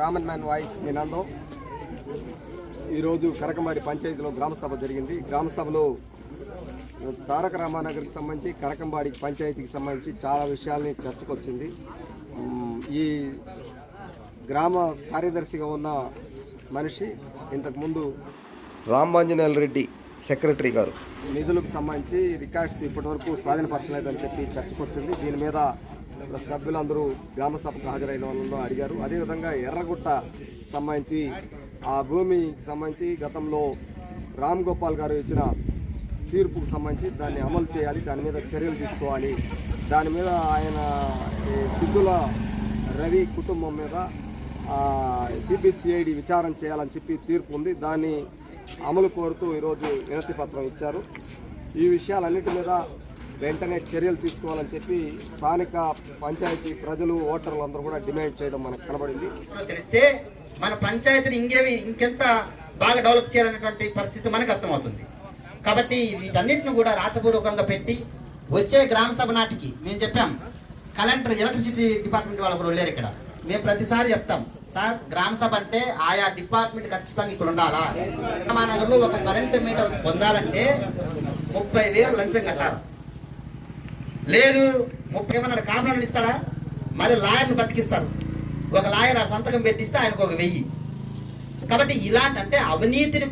Common man voice నినందం ఈరోజు కరకమాడి పంచాయతీలో గ్రామ సభ జరిగింది. గ్రామ సభలో తారక రామానగర్కి సంబంధించి కరకంబాడి పంచాయతీకి సంబంధించి చాలా విషయాల్ని చర్చకు వచ్చింది ఈ గ్రామ కార్యదర్శిగా ఉన్న మనిషి ఇంతకుముందు రాంబాంజనేయుల రెడ్డి సెక్రటరీ గారు. నిధులకు సంబంధించి రికార్డ్స్ ఇప్పటివరకు స్వాధీనపరచలేదని చెప్పి చర్చకు వచ్చింది దీని మీద సభ్యులందరూ గ్రామ సభకు హాజరైన వాళ్ళు అడిగారు. అదేవిధంగా ఎర్రగుట్ట సంబంధించి ఆ భూమికి సంబంధించి గతంలో రామ్ గోపాల్ గారు ఇచ్చిన తీర్పుకు సంబంధించి దాన్ని అమలు చేయాలి దాని మీద చర్యలు తీసుకోవాలి. దాని మీద ఆయన సిద్ధుల రవి కుటుంబం మీద సిబిసిఐడి విచారం చేయాలని చెప్పి తీర్పు ఉంది. దాన్ని అమలు కోరుతూ ఈరోజు వినతి పత్రం ఇచ్చారు. ఈ విషయాలన్నిటి మీద వెంటనే చర్యలు తీసుకోవాలని చెప్పి స్థానిక పంచాయతీ ప్రజలు ఓటర్లు అందరూ కూడా డిమాండ్ చేయడం మనకు కనబడింది. తెలిస్తే మన పంచాయతీని ఇంకేవి ఇంకెంత బాగా డెవలప్ చేయాలనేటువంటి పరిస్థితి మనకు అర్థమవుతుంది. కాబట్టి వీటన్నిటిని కూడా రాతపూర్వకంగా పెట్టి వచ్చే గ్రామ సభ నాటికి మేము చెప్పాం కలెక్టర్ ఎలక్ట్రిసిటీ డిపార్ట్మెంట్ వాళ్ళు కూడా వెళ్ళారు ఇక్కడ. మేము ప్రతిసారి చెప్తాం సార్ గ్రామ సభ అంటే ఆయా డిపార్ట్మెంట్ ఖచ్చితంగా ఇక్కడ ఉండాలా? మా నగరంలో ఒక కరెంట్ మీటర్ పొందాలంటే ముప్పై వేలు లంచం కట్టాలి. లేదు ముప్పై ఏమన్నాడు కాంప్లైంట్ ఇస్తాడా? మరి లాయర్ని బతికిస్తారు. ఒక లాయర్ ఆ సంతకం పెట్టిస్తే ఆయనకు ఒక వెయ్యి. కాబట్టి ఇలాంటి అంటే అవినీతిని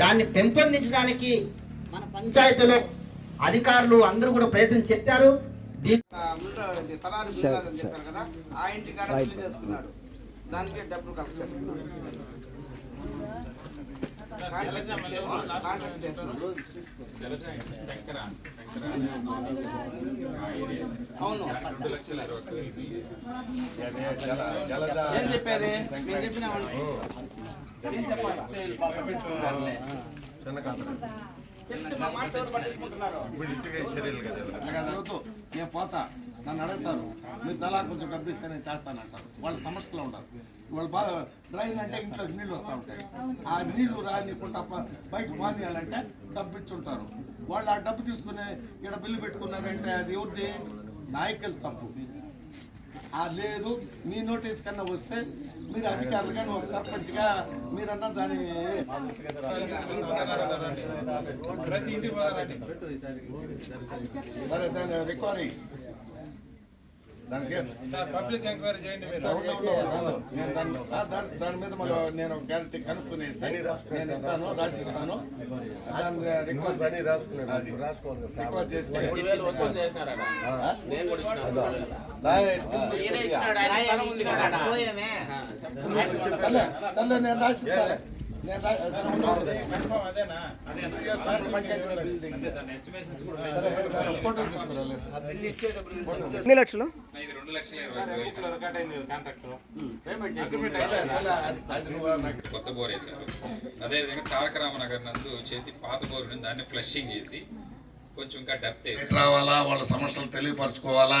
దాన్ని పెంపొందించడానికి మన పంచాయతీలో అధికారులు అందరూ కూడా ప్రయత్నం చేశారు. దీని ముందు తలారి ముందు చెప్పారు కదా ఆ ఇంటి కాడ బిల్లు చేసుకున్నాడు. దానికి డబ్బులు కలెక్ట్ చేసుకున్నాడు కాంట్రాక్ట్ చేసుకున్నాడు. అవును ఏం చెప్పేది నేను చెప్పినామండి ఏం చెప్పాలి వద్దు. నేను పోతా. నన్ను అడుగుతారు. మీరు తలా కొంచెం డబ్బు ఇస్తే నేను చేస్తానంటారు వాళ్ళ సమస్యలో ఉంటారు. వాళ్ళు బాగా డ్రైన్ అంటే ఇంట్లో నీళ్ళు వస్తూ ఉంటాయి. ఆ నీళ్ళు రానికుండా బయట పానీయాలంటే డబ్బు ఇచ్చుంటారు వాళ్ళు ఆ డబ్బు తీసుకుని ఇక్కడ బిల్లు పెట్టుకున్నారంటే అది ఎవరిది? నాయకులు తప్పు. ఆ లేదు మీ నోటీస్ కన్నా వస్తే మీరు అధికారులు కానీ ఒక సర్పంచ్గా మీరన్నా దాన్ని సరే దాన్ని రికవరీ దానికి పబ్లిక్ ఎంక్వైరీ చేయండి మీరు అవునవును. నేను దాన్ని- దాని దాని మీద మళ్ళీ నేను గ్యారంటీ కనుక్కునేసి నేను ఇస్తాను రాసిస్తాను. దాన్ని రిక్వెస్ట్ అది. రిక్వెస్ట్ చేసి నేను రాసిస్తాను ఎన్ని లక్షలు? కొత్త బోర్ వేశారు. అదేవిధంగా తారక రామనగర్ నందు చేసి పాత బోర్ దాన్ని ఫ్లషింగ్ చేసి కొంచెం ఇంకా డెప్త్ రావాలా? వాళ్ళ సమస్యలు తెలియపరచుకోవాలా?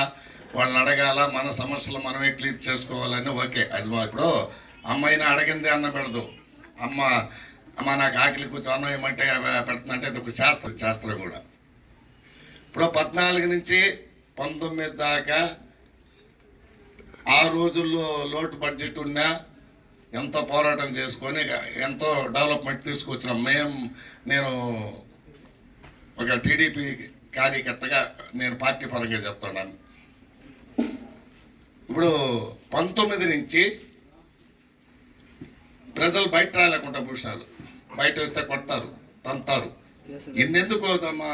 వాళ్ళని అడగాల? మన సమస్యలు మనమే క్లియర్ చేసుకోవాలని? ఓకే. అది మా ఇప్పుడు అమ్మాయిని అడగింది అన్న పెడదు. అమ్మ అమ్మ నాకు ఆకలి కూర్చో ఏమంటే పెడుతుందంటే అది ఒక శాస్త్రం శాస్త్రం కూడా. ఇప్పుడు పద్నాలుగు నుంచి పంతొమ్మిది దాకా ఆ రోజుల్లో లోటు బడ్జెట్ ఉన్నా ఎంతో పోరాటం చేసుకొని ఎంతో డెవలప్మెంట్ తీసుకొచ్చినాం మేము నేను ఒక టీడీపీ కార్యకర్తగా నేను పార్టీ పరంగా చెప్తున్నాను. ఇప్పుడు పంతొమ్మిది నుంచి ప్రజలు బయట రాలేకుండా పూసినారు బయట వస్తే కొడతారు తంతారు. ఇన్నెందుకు మా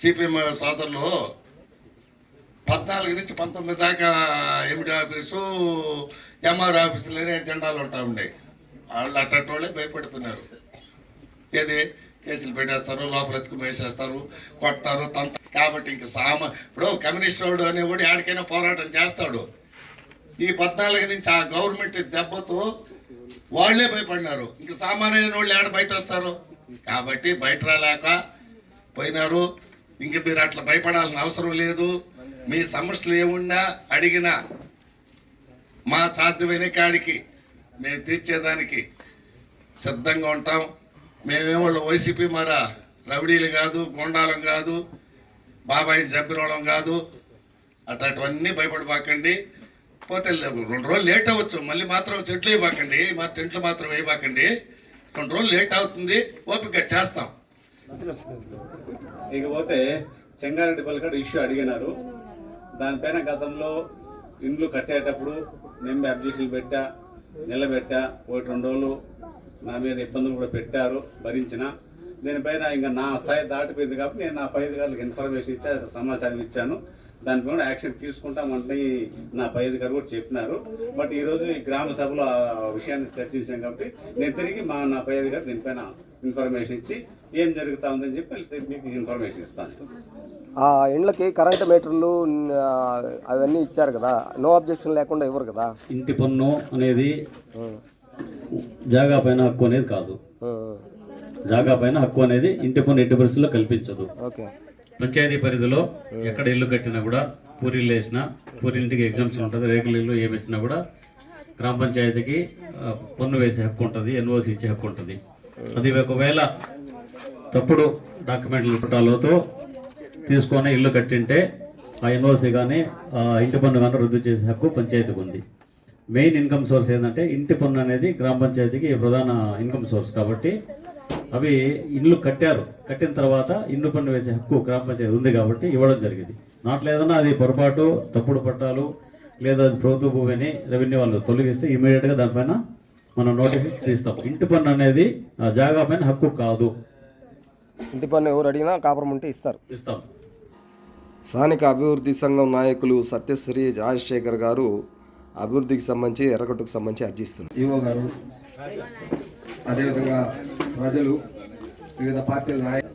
సిపిఎం సోదరులు పద్నాలుగు నుంచి పంతొమ్మిది దాకా ఎండి ఆఫీసు ఎంఆర్ ఆఫీసులోనే జెండాలు ఉంటా ఉండే. వాళ్ళు అట్టటి వాళ్ళే భయపడుతున్నారు. ఏది? కేసులు పెట్టేస్తారు లోపల వేసేస్తారు కొడతారు తంత కాబట్టి ఇంక సామ ఇప్పుడు కమ్యూనిస్ట్ వాడు అనేవాడు ఆడికైనా పోరాటం చేస్తాడు. ఈ పద్నాలుగు నుంచి ఆ గవర్నమెంట్ దెబ్బతో వాళ్ళే భయపడినారు. ఇంక సామాన్యమైన వాళ్ళు ఏడ బయట వస్తారు కాబట్టి బయట రాలేక పోయినారు. ఇంక మీరు అట్లా భయపడాల్సిన అవసరం లేదు. మీ సమస్యలు ఏమున్నా అడిగినా మా సాధ్యమైన కాడికి మేము తీర్చేదానికి సిద్ధంగా ఉంటాం. మేమేమో వైసీపీ మరా రౌడీలు కాదు గుండాలం కాదు బాబాయిని చంపినోళం కాదు. అట్లాంటివన్నీ భయపడిపోకండి పోతే రెండు రోజులు లేట్ అవ్వచ్చు. మళ్ళీ మాత్రం చెట్లు వేయబాకండి. మా టెంట్లు మాత్రం వేయబాకండి. రెండు రోజులు లేట్ అవుతుంది. ఓపిక చేస్తాం. ఇకపోతే చెంగారెడ్డి పల్లికాడ ఇష్యూ అడిగినారు. దానిపైన గతంలో ఇండ్లు కట్టేటప్పుడు మేము అబ్జెక్షన్లు పెట్టా నిలబెట్టా ఒకటి రెండు రోజులు నా మీద ఇబ్బందులు కూడా పెట్టారు భరించిన. దీనిపైన ఇంకా నా స్థాయి దాటిపోయింది కాబట్టి నేను నా పై అధికారులకు ఇన్ఫర్మేషన్ ఇచ్చి సమాచారం ఇచ్చాను. దానిపై కూడా యాక్షన్ తీసుకుంటామంటే నా పై అధికారులు కూడా చెప్పినారు. బట్ ఈరోజు ఈ గ్రామ సభలో ఆ విషయాన్ని చర్చించాం కాబట్టి నేను తిరిగి మా నా పై అధికారి దీనిపైన ఇన్ఫర్మేషన్ ఇచ్చి ఏం జరుగుతా ఉందని చెప్పి మీకు ఇన్ఫర్మేషన్ ఇస్తాను. ఆ ఇండ్లకి కరెంటు మీటర్లు అవన్నీ ఇచ్చారు కదా. నో అబ్జెక్షన్ లేకుండా ఇవ్వరు కదా. ఇంటి పన్ను అనేది జాగా పైన హక్కు అనేది కాదు. జాగా పైన హక్కు అనేది ఇంటి పన్ను ఎట్టి పరిస్థితుల్లో కల్పించదు. ఓకే. పంచాయతీ పరిధిలో ఎక్కడ ఇల్లు కట్టినా కూడా పూరీలు వేసినా పూరింటికి ఎగ్జామ్షన్ ఉంటుంది రేకుల ఇల్లు ఏమి ఇచ్చినా కూడా గ్రామ పంచాయతీకి పన్ను వేసే హక్కు ఉంటుంది ఎన్ఓసి ఇచ్చే హక్కు ఉంటుంది. అది ఒకవేళ తప్పుడు డాక్యుమెంట్లు పుట్టాలతో తీసుకొని ఇల్లు కట్టింటే ఆ ఎన్ఓసి కానీ ఆ ఇంటి పన్ను కానీ రద్దు చేసే హక్కు పంచాయతీకి ఉంది. మెయిన్ ఇన్కమ్ సోర్స్ ఏంటంటే ఇంటి పన్ను అనేది గ్రామ పంచాయతీకి ప్రధాన ఇన్కమ్ సోర్స్ కాబట్టి అవి ఇల్లు కట్టారు. కట్టిన తర్వాత ఇల్లు పన్ను వేసే హక్కు గ్రామ పంచాయతీ ఉంది కాబట్టి ఇవ్వడం జరిగింది. నాట్ లేదన్నా అది పొరపాటు తప్పుడు పట్టాలు లేదా అది ప్రభుత్వ భూమి అని రెవెన్యూ వాళ్ళు తొలగిస్తే ఇమీడియట్గా దానిపైన మనం నోటీస్ తీస్తాం. ఇంటి పన్ను అనేది ఆ జాగా పైన హక్కు కాదు. ఇంటి పన్ను ఎవరు అడిగినా కాపురం ఉంటే ఇస్తారు. ఇస్తాం. స్థానిక అభివృద్ధి సంఘం నాయకులు సత్యశ్రీ రాజశేఖర్ గారు అభివృద్ధికి సంబంధించి ఎర్రగొట్టుకు సంబంధించి అర్జిస్తున్నారు ఈవో గారు అదేవిధంగా ప్రజలు వివిధ పార్టీల నాయకులు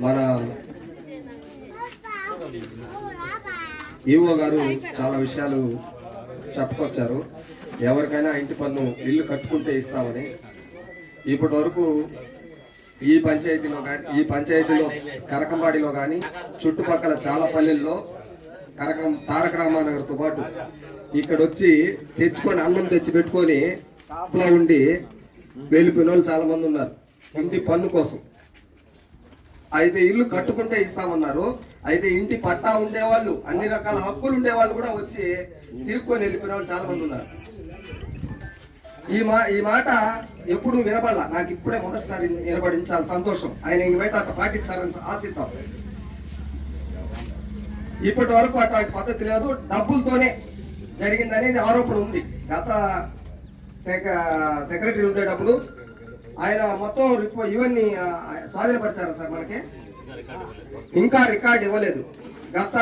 మన ఈవో గారు చాలా విషయాలు చెప్పుకొచ్చారు. ఎవరికైనా ఇంటి పన్ను ఇల్లు కట్టుకుంటే ఇస్తామని. ఇప్పటి వరకు ఈ పంచాయతీలో కానీ ఈ పంచాయతీలో కరకంబాడిలో కానీ చుట్టుపక్కల చాలా పల్లెల్లో కరకం తారక రామానగర్తో పాటు ఇక్కడ వచ్చి తెచ్చుకొని అన్నం తెచ్చి పెట్టుకొని కాపులా ఉండి వెళ్ళిపోయిన వాళ్ళు చాలా మంది ఉన్నారు. ఇంటి పన్ను కోసం. అయితే ఇల్లు కట్టుకుంటే ఇస్తామన్నారు. అయితే ఇంటి పట్టా ఉండేవాళ్ళు అన్ని రకాల హక్కులు ఉండేవాళ్ళు కూడా వచ్చి తిరుక్కొని వెళ్ళిపోయిన వాళ్ళు చాలా మంది ఉన్నారు. ఈ మా ఈ మాట ఎప్పుడు వినబడాల. నాకు ఇప్పుడే మొదటిసారి వినపడింది చాలా సంతోషం. ఆయన ఇంక బయట అట్లా పాటిస్తారని ఆశిద్దాం. ఇప్పటి వరకు అట్లాంటి పద్ధతి లేదు. డబ్బులతోనే జరిగింది అనేది ఆరోపణ ఉంది. గత సెక్రటరీ ఉండేటప్పుడు ఆయన మొత్తం రిపో- ఇవన్నీ స్వాధీనపరిచారు సార్ మనకి? ఇంకా రికార్డ్ ఇవ్వలేదు. గత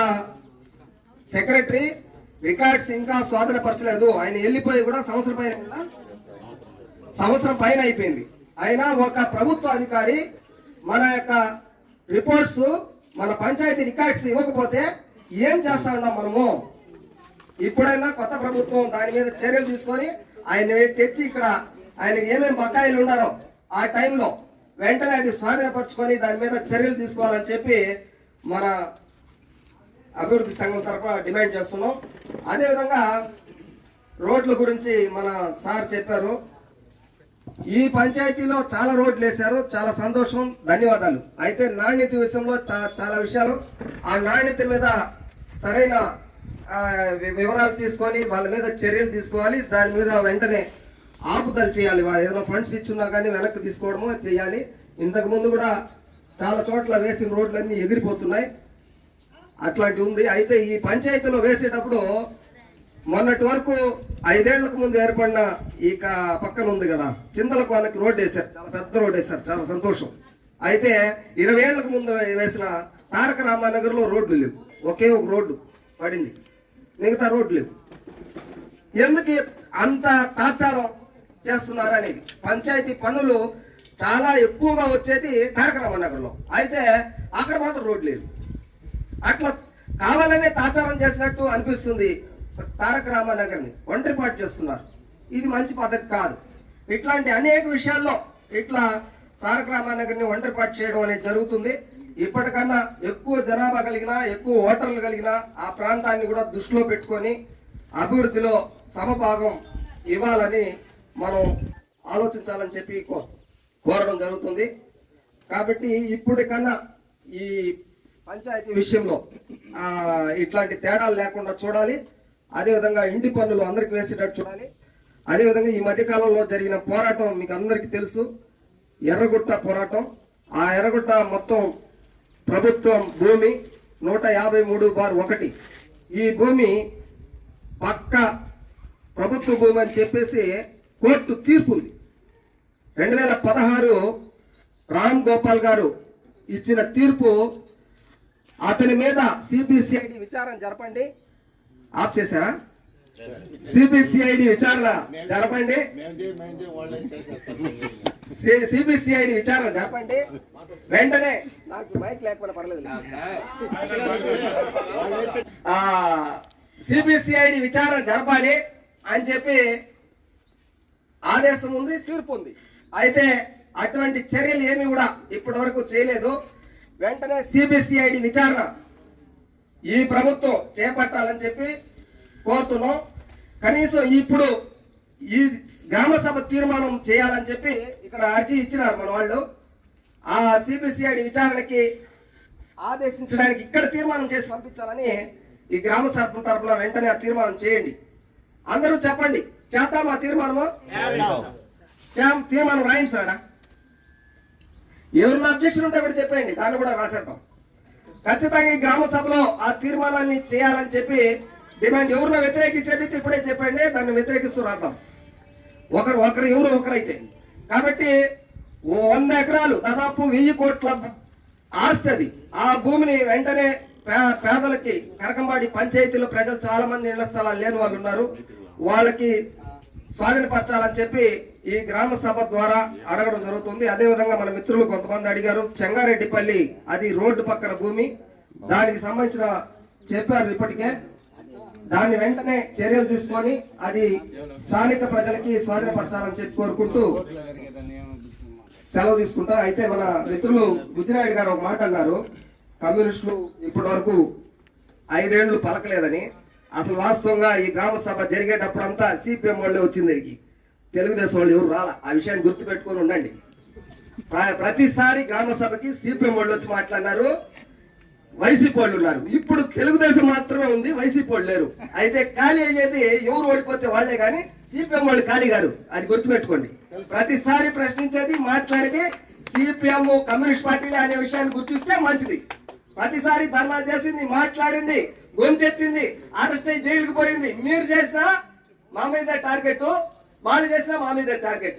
సెక్రటరీ రికార్డ్స్ ఇంకా స్వాధీనపరచలేదు ఆయన వెళ్ళిపోయి కూడా సంవత్సరం పైన సంవత్సరం పైన అయిపోయింది. అయినా ఒక ప్రభుత్వ అధికారి మన యొక్క రిపోర్ట్స్ మన పంచాయతీ రికార్డ్స్ ఇవ్వకపోతే ఏం చేస్తా ఉన్నాం మనము? ఇప్పుడైనా కొత్త ప్రభుత్వం దాని మీద చర్యలు తీసుకొని ఆయన తెచ్చి ఇక్కడ ఆయనకి ఏమేమి బకాయిలు ఉన్నారో ఆ టైంలో వెంటనే అది స్వాధీనపరచుకొని దాని మీద చర్యలు తీసుకోవాలని చెప్పి మన అభివృద్ధి సంఘం తరఫున డిమాండ్ చేస్తున్నాం. అదేవిధంగా రోడ్ల గురించి మన సార్ చెప్పారు. ఈ పంచాయతీలో చాలా రోడ్లు వేశారు. చాలా సంతోషం. ధన్యవాదాలు. అయితే నాణ్యత విషయంలో చాలా విషయాలు. ఆ నాణ్యత మీద సరైన వివరాలు తీసుకొని వాళ్ళ మీద చర్యలు తీసుకోవాలి. దాని మీద వెంటనే ఆపుదల చేయాలి. వాళ్ళు ఏదైనా ఫండ్స్ ఇచ్చున్నా కానీ వెనక్కి తీసుకోవడము చేయాలి. ఇంతకు ముందు కూడా చాలా చోట్ల వేసిన రోడ్లన్నీ ఎగిరిపోతున్నాయి. అట్లాంటి ఉంది. అయితే ఈ పంచాయతీలో వేసేటప్పుడు మొన్నటి వరకు ఐదేళ్ళకు ముందు ఏర్పడిన ఈ పక్కన ఉంది కదా చిందలకోనకి రోడ్డు వేశారు. చాలా పెద్ద రోడ్డు వేశారు. చాలా సంతోషం. అయితే ఇరవై ఏళ్ళకు ముందు వేసిన తారక రామానగర్లో రోడ్లు లేవు. ఒకే ఒక రోడ్డు పడింది. మిగతా రోడ్లు లేవు. ఎందుకు అంత తాచారం చేస్తున్నారు అనేది పంచాయతీ పనులు చాలా ఎక్కువగా వచ్చేది తారక రామనగర్లో అయితే అక్కడ మాత్రం రోడ్లు లేదు అట్లా కావాలనే తాచారం చేసినట్టు అనిపిస్తుంది తారక రామానగర్ని ఒంటరిపాటు చేస్తున్నారు. ఇది మంచి పద్ధతి కాదు. ఇట్లాంటి అనేక విషయాల్లో ఇట్లా తారక రామానగర్ని ఒంటరిపాటు చేయడం అనేది జరుగుతుంది. ఇప్పటికన్నా ఎక్కువ జనాభా కలిగిన ఎక్కువ ఓటర్లు కలిగిన ఆ ప్రాంతాన్ని కూడా దృష్టిలో పెట్టుకొని అభివృద్ధిలో సమభాగం ఇవ్వాలని మనం ఆలోచించాలని చెప్పి కో- కోరడం జరుగుతుంది. కాబట్టి ఇప్పటికన్నా ఈ పంచాయతీ విషయంలో ఇట్లాంటి తేడాలు లేకుండా చూడాలి. అదేవిధంగా ఇంటి పన్నులు అందరికి వేసేటట్టు చూడాలి. అదేవిధంగా ఈ మధ్యకాలంలో జరిగిన పోరాటం మీకు అందరికీ తెలుసు. ఎర్రగుట్ట పోరాటం. ఆ ఎర్రగుట్ట మొత్తం ప్రభుత్వం భూమి నూట యాభై మూడు బార్ ఒకటి. ఈ భూమి పక్క ప్రభుత్వ భూమి అని చెప్పేసి కోర్టు తీర్పు ఉంది. రెండు వేల పదహారు రామ్ గోపాల్ గారు ఇచ్చిన తీర్పు అతని మీద సిబిసిఐడి విచారణ జరపండి. ఆఫ్ చేశారా? సిబిసిఐడి విచారణ జరపండి. సిబిసిఐడి విచారణ జరపండి. వెంటనే నాకు మైక్ లేకపోయినా పర్లేదు సిబిసిఐడి విచారణ జరపాలి అని చెప్పి ఆదేశం ఉంది తీర్పు ఉంది. అయితే అటువంటి చర్యలు ఏమి కూడా ఇప్పటి వరకు చేయలేదు. వెంటనే సిబిసిఐడి విచారణ ఈ ప్రభుత్వం చేపట్టాలని చెప్పి కోరుతున్నాం కనీసం ఇప్పుడు ఈ గ్రామ సభ తీర్మానం చేయాలని చెప్పి ఇక్కడ అర్జీ ఇచ్చినారు మన వాళ్ళు. ఆ సిబిసిఐడి విచారణకి ఆదేశించడానికి ఇక్కడ తీర్మానం చేసి పంపించాలని ఈ గ్రామ సభ తరఫున వెంటనే ఆ తీర్మానం చేయండి. అందరూ చెప్పండి. చేద్దాం ఆ తీర్మానము? తీర్మానం రాయండి సార్ ఆడ. ఎవరిన అబ్జెక్షన్ ఉంటే కూడా చెప్పేయండి. దాన్ని కూడా రాసేద్దాం. ఖచ్చితంగా ఈ గ్రామ సభలో ఆ తీర్మానాన్ని చేయాలని చెప్పి డిమాండ్ ఎవరిన వ్యతిరేకించేది ఇప్పుడే చెప్పండి దాన్ని వ్యతిరేకిస్తూ రాద్దాం. ఒకరు ఒకరు ఎవరు ఒకరైతే. కాబట్టి వంద ఎకరాలు దాదాపు వెయ్యి కోట్ల ఆస్తి అది. ఆ భూమిని వెంటనే పే- పేదలకి కరకంబాడి పంచాయతీలో ప్రజలు చాలా మంది ఇళ్ళ స్థలాలు లేని వాళ్ళు ఉన్నారు. వాళ్ళకి స్వాధీనపరచాలని చెప్పి ఈ గ్రామ సభ ద్వారా అడగడం జరుగుతుంది. అదే విధంగా మన మిత్రులు కొంతమంది అడిగారు చెంగారెడ్డిపల్లి అది రోడ్డు పక్కన భూమి. దానికి సంబంధించిన చెప్పారు ఇప్పటికే. దాన్ని వెంటనే చర్యలు తీసుకొని అది స్థానిక ప్రజలకి స్వాధీనపరచాలని చెప్పి కోరుకుంటూ సెలవు తీసుకుంటారు. అయితే మన మిత్రులు గుజ్జినాయుడు గారు ఒక మాట అన్నారు. కమ్యూనిస్టులు ఇప్పటి వరకు ఐదేళ్ళు పలకలేదని. అసలు వాస్తవంగా ఈ గ్రామ సభ జరిగేటప్పుడంతా సిపిఎం వాళ్ళే వచ్చింది ఇక్కడికి తెలుగుదేశం వాళ్ళు ఎవరు రాలా? ఆ విషయాన్ని గుర్తుపెట్టుకొని ఉండండి. ప్ర- ప్రతిసారి గ్రామ సభకి సిపిఎం వాళ్ళు వచ్చి మాట్లాడినారు. వైసీపీ వాళ్ళు ఉన్నారు. ఇప్పుడు తెలుగుదేశం మాత్రమే ఉంది వైసీపీ వాళ్ళు లేరు. అయితే ఖాళీ అయ్యేది ఎవరు ఓడిపోతే వాళ్ళే కానీ సిపిఎం వాళ్ళు ఖాళీ గారు అది గుర్తుపెట్టుకోండి. ప్రతిసారి ప్రశ్నించేది మాట్లాడేది సిపిఎం కమ్యూనిస్ట్ పార్టీలే అనే విషయాన్ని గుర్తిస్తే మంచిది. ప్రతిసారి ధర్నా చేసింది మాట్లాడింది గొంతెత్తింది అరెస్ట్ అయ్యి జైలుకు పోయింది. మీరు చేసినా మా మీద టార్గెట్ వాళ్ళు చేసిన మా మీద టార్గెట్.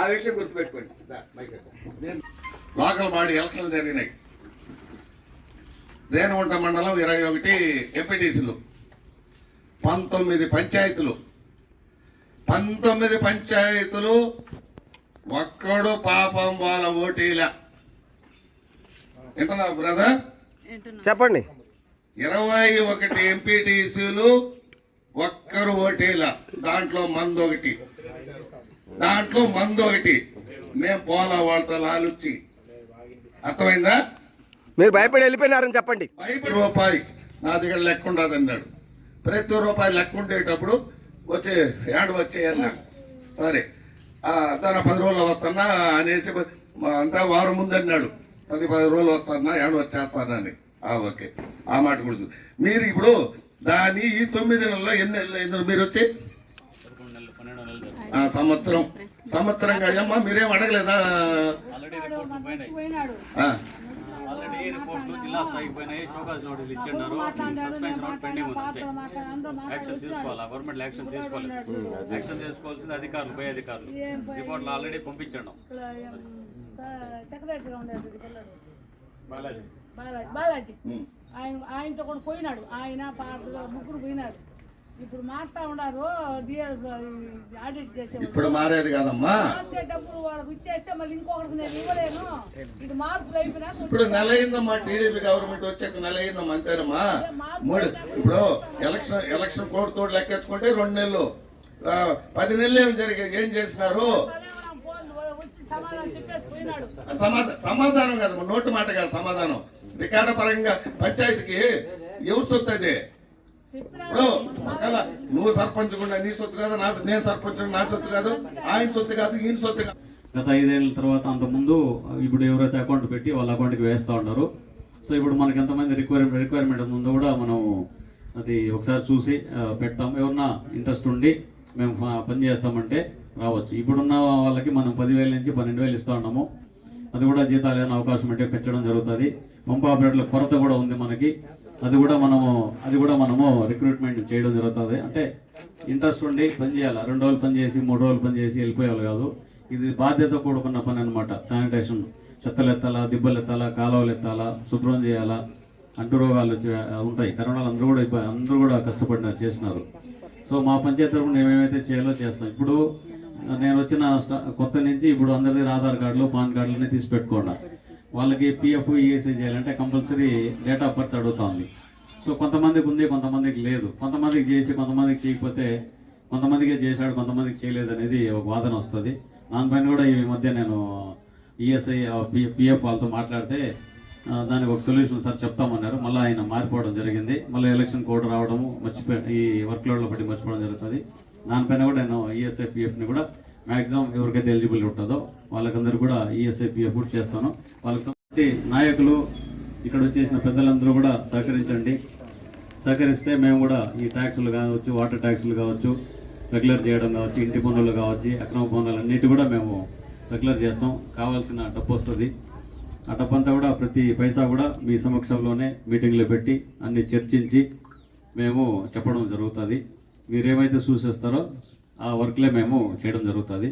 ఆ విషయం గుర్తుపెట్టుకోండి. లోకల్ బాడీ ఎలక్షన్లు జరిగినాయి. రేణుగుంట మండలం ఇరవై ఒకటి ఎంపీటీసీలు. పంతొమ్మిది పంచాయతీలు. పంతొమ్మిది పంచాయతీలు ఒక్కడు పాపం వాళ్ళ ఓటీల. ఎంతనా బ్రదర్? చెప్పండి. ఇరవై ఒకటి ఎంపీటీసీలు ఒక్కరు ఓటీల. దాంట్లో మందు ఒకటి. దాంట్లో మందు ఒకటి. మేం పోలా వాళ్ళతో లాలుచ్చి. అర్థమైందా? మీరు భయపడి వెళ్ళిపోయినారని చెప్పండి. పైపు రూపాయి నా దగ్గర లెక్క ఉండదు అన్నాడు ప్రతి రూపాయి లెక్క ఉండేటప్పుడు వచ్చే ఏడు వచ్చే అన్నా సరే. ఆ, తన పది రోజులు వస్తున్నా అనేసి అంతా వారం ముందు అన్నాడు పది పది రోజులు వస్తానా ఏడు వచ్చేస్తానని ఆ ఓకే. ఆ మాట గుర్తు. మీరు ఇప్పుడు దాని ఈ తొమ్మిది నెలల్లో ఎన్ని నెలలు అయిందో మీరు వచ్చి? ఆ, సంవత్సరం. సంవత్సరం కాదమ్మా మీరేం అడగలేదా? ఆల్రెడీ రిపోర్ట్లు జిల్లా స్థాయికి పోయినాయి షోకాజ్ నోటీసులు ఇచ్చిన్నారు సస్పెన్షన్ ఒకటి పెండింగ్ ఉంది అంతే. యాక్షన్ తీసుకోవాలా? గవర్నమెంట్ యాక్షన్ తీసుకోవాలి. యాక్షన్ తీసుకోవాల్సింది అధికారులు పై అధికారులు. రిపోర్ట్లు ఆల్రెడీ పంపించండి. బాలాజీ. బాలాజీ. ఆయన ఆయనతో కూడా పోయినాడు. ఆయన పాటలు ముగ్గురు పోయినాడు ఇప్పుడు మారుతా ఉన్నారు డిఎల్ ఆడిట్ చేసేవాళ్ళు. ఇప్పుడు మారేది కాదమ్మా. మార్చేటప్పుడు వాళ్ళకి ఇచ్చేస్తే మళ్ళీ ఇంకొకరికి నేను ఇవ్వలేను. ఇది మార్పులు అయిపోయినాక ఇప్పుడు నెల అయిందమ్మా టీడీపీ గవర్నమెంట్ వచ్చాక నెల అయిందమ్మా అంతేనమ్మా మూడు ఇప్పుడు ఎలక్షన్ ఎలక్షన్ కోర్టు లెక్కెత్తుకుంటే రెండు నెలలు. పది నెలలు ఏం జరిగాయి? ఏం చేసినారు? సమాధానం కాదమ్మా నోటి మాట కాదు సమాధానం. రికార్డు పరంగా పంచాయతీకి ఎవరు సొత్తు అది ఇప్పుడు నువ్వు సర్పంచ్ కూడా నీ సొత్తు కాదు నా నేను సర్పంచ్ నా సొత్తు కాదు ఆయన సొత్తు కాదు ఈయన సొత్తు కాదు. గత ఐదేళ్ళ తర్వాత అంతకుముందు ఇప్పుడు ఎవరైతే అకౌంట్ పెట్టి వాళ్ళ అకౌంట్కి వేస్తూ ఉన్నారు. సో ఇప్పుడు మనకి ఎంతమంది రిక్వైర్మెంట్ రిక్వైర్మెంట్ ఉందో కూడా మనం అది ఒకసారి చూసి పెడతాం. ఎవరన్నా ఇంట్రెస్ట్ ఉండి మేము పని చేస్తామంటే రావచ్చు. ఇప్పుడున్న వాళ్ళకి మనం పదివేల నుంచి పన్నెండు వేలు ఇస్తూ ఉన్నాము. అది కూడా జీతాలు ఏమైనా అవకాశం ఉంటే పెంచడం జరుగుతుంది. పంపు ఆపరేటర్ల కొరత కూడా ఉంది మనకి. అది కూడా మనము అది కూడా మనము రిక్రూట్మెంట్ చేయడం జరుగుతుంది. అంటే ఇంట్రెస్ట్ ఉండి పని చేయాలి? రెండు రోజులు పని చేసి మూడు రోజులు పని చేసి వెళ్ళిపోయేవాళ్ళు కాదు. ఇది బాధ్యత కూడుకున్న పని అనమాట శానిటేషన్ చెత్తలు ఎత్తాలా దిబ్బలు ఎత్తాలా కాలువలు ఎత్తాలా శుభ్రం చేయాలా అంటు రోగాలు వచ్చి ఉంటాయి. కరోనాలు అందరూ కూడా అందరూ కూడా కష్టపడినారు చేసినారు. సో మా పంచాయతీ తరఫున ఏమేమైతే చేయాలో చేస్తాం. ఇప్పుడు నేను వచ్చిన కొత్త నుంచి ఇప్పుడు అందరిది ఆధార్ కార్డులు పాన్ కార్డులన్నీ తీసి పెట్టుకోండి వాళ్ళకి పిఎఫ్ ఈఎస్ఐ చేయాలంటే కంపల్సరీ డేట్ ఆఫ్ బర్త్ అడుగుతుంది. సో కొంతమందికి ఉంది కొంతమందికి లేదు. కొంతమందికి చేసి కొంతమందికి చేయకపోతే కొంతమందికి చేశాడు కొంతమందికి చేయలేదు అనేది ఒక వాదన వస్తుంది. దానిపైన కూడా ఈ మధ్య నేను ఈఎస్ఐ పిఎఫ్ వాళ్ళతో మాట్లాడితే దానికి ఒక సొల్యూషన్ సార్ చెప్తామన్నారు. మళ్ళీ ఆయన మారిపోవడం జరిగింది. మళ్ళీ ఎలక్షన్ కోడ్ రావడము మర్చిపోయి ఈ వర్క్ లోడ్లో బట్టి మర్చిపోవడం జరుగుతుంది. దానిపైన కూడా నేను ఈఎస్ఐ పిఎఫ్ని కూడా మ్యాక్సిమం ఎవరికైతే ఎలిజిబుల్ ఉంటుందో వాళ్ళకందరూ కూడా ఈఎస్ఐ పిఎఫ్ కూడా చేస్తాను. వాళ్ళకి సంబంధించి నాయకులు ఇక్కడ వచ్చేసిన పెద్దలందరూ కూడా సహకరించండి. సహకరిస్తే మేము కూడా ఈ ట్యాక్సులు కావచ్చు వాటర్ ట్యాక్సులు కావచ్చు రెగ్యులర్ చేయడం కావచ్చు ఇంటి పనులు కావచ్చు అక్రమ పన్నులు అన్నిటి కూడా మేము రెగ్యులర్ చేస్తాం. కావాల్సిన డబ్బు వస్తుంది. ఆ డబ్బంతా అంతా కూడా ప్రతి పైసా కూడా మీ సమక్షంలోనే మీటింగ్లో పెట్టి అన్ని చర్చించి మేము చెప్పడం జరుగుతుంది. మీరేమైతే సూచిస్తారో ఆ వర్క్లే మేము చేయడం జరుగుతుంది.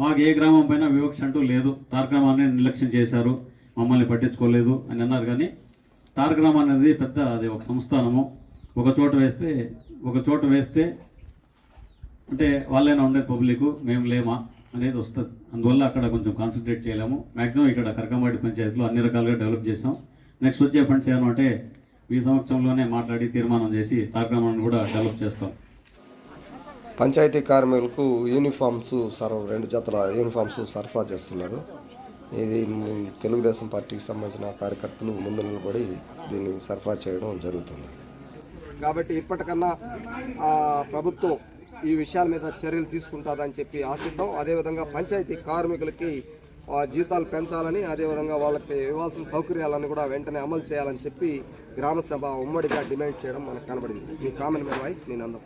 మాకు ఏ గ్రామం పైన వివక్ష అంటూ లేదు. తారగ్రామాన్ని నిర్లక్ష్యం చేశారు. మమ్మల్ని పట్టించుకోలేదు అని అన్నారు కానీ తారగ్రామం అనేది పెద్ద అది ఒక సంస్థానము. ఒక చోట వేస్తే ఒక చోట వేస్తే అంటే వాళ్ళైనా ఉండేది పబ్లిక్ మేము లేమా అనేది వస్తుంది. అందువల్ల అక్కడ కొంచెం కాన్సన్ట్రేట్ చేయలేము. మాక్సిమం ఇక్కడ కరకంబాడి పంచాయతీలో అన్ని రకాలుగా డెవలప్ చేసాం నెక్స్ట్ వచ్చే ఫండ్స్ ఏమన్నా అంటే ఈ సంవత్సరంలోనే మాట్లాడి తీర్మానం చేసి తారగ్రామాన్ని కూడా డెవలప్ చేస్తాం. పంచాయతీ కార్మికులకు యూనిఫామ్స్ సర్వ రెండు జతల యూనిఫామ్స్ సరఫరా చేస్తున్నారు. ఇది తెలుగుదేశం పార్టీకి సంబంధించిన కార్యకర్తలు ముందు నిలబడి దీన్ని సరఫరా చేయడం జరుగుతుంది. కాబట్టి ఇప్పటికన్నా ప్రభుత్వం ఈ విషయాల మీద చర్యలు తీసుకుంటుందని చెప్పి ఆశిద్దాం. అదేవిధంగా పంచాయతీ కార్మికులకి ఆ, జీతాలు పెంచాలని అదేవిధంగా వాళ్ళకి ఇవ్వాల్సిన సౌకర్యాలను కూడా వెంటనే అమలు చేయాలని చెప్పి గ్రామసభ ఉమ్మడిగా డిమాండ్ చేయడం మనకు కనబడింది. మీ కామన్ వాయిస్ నేను అందం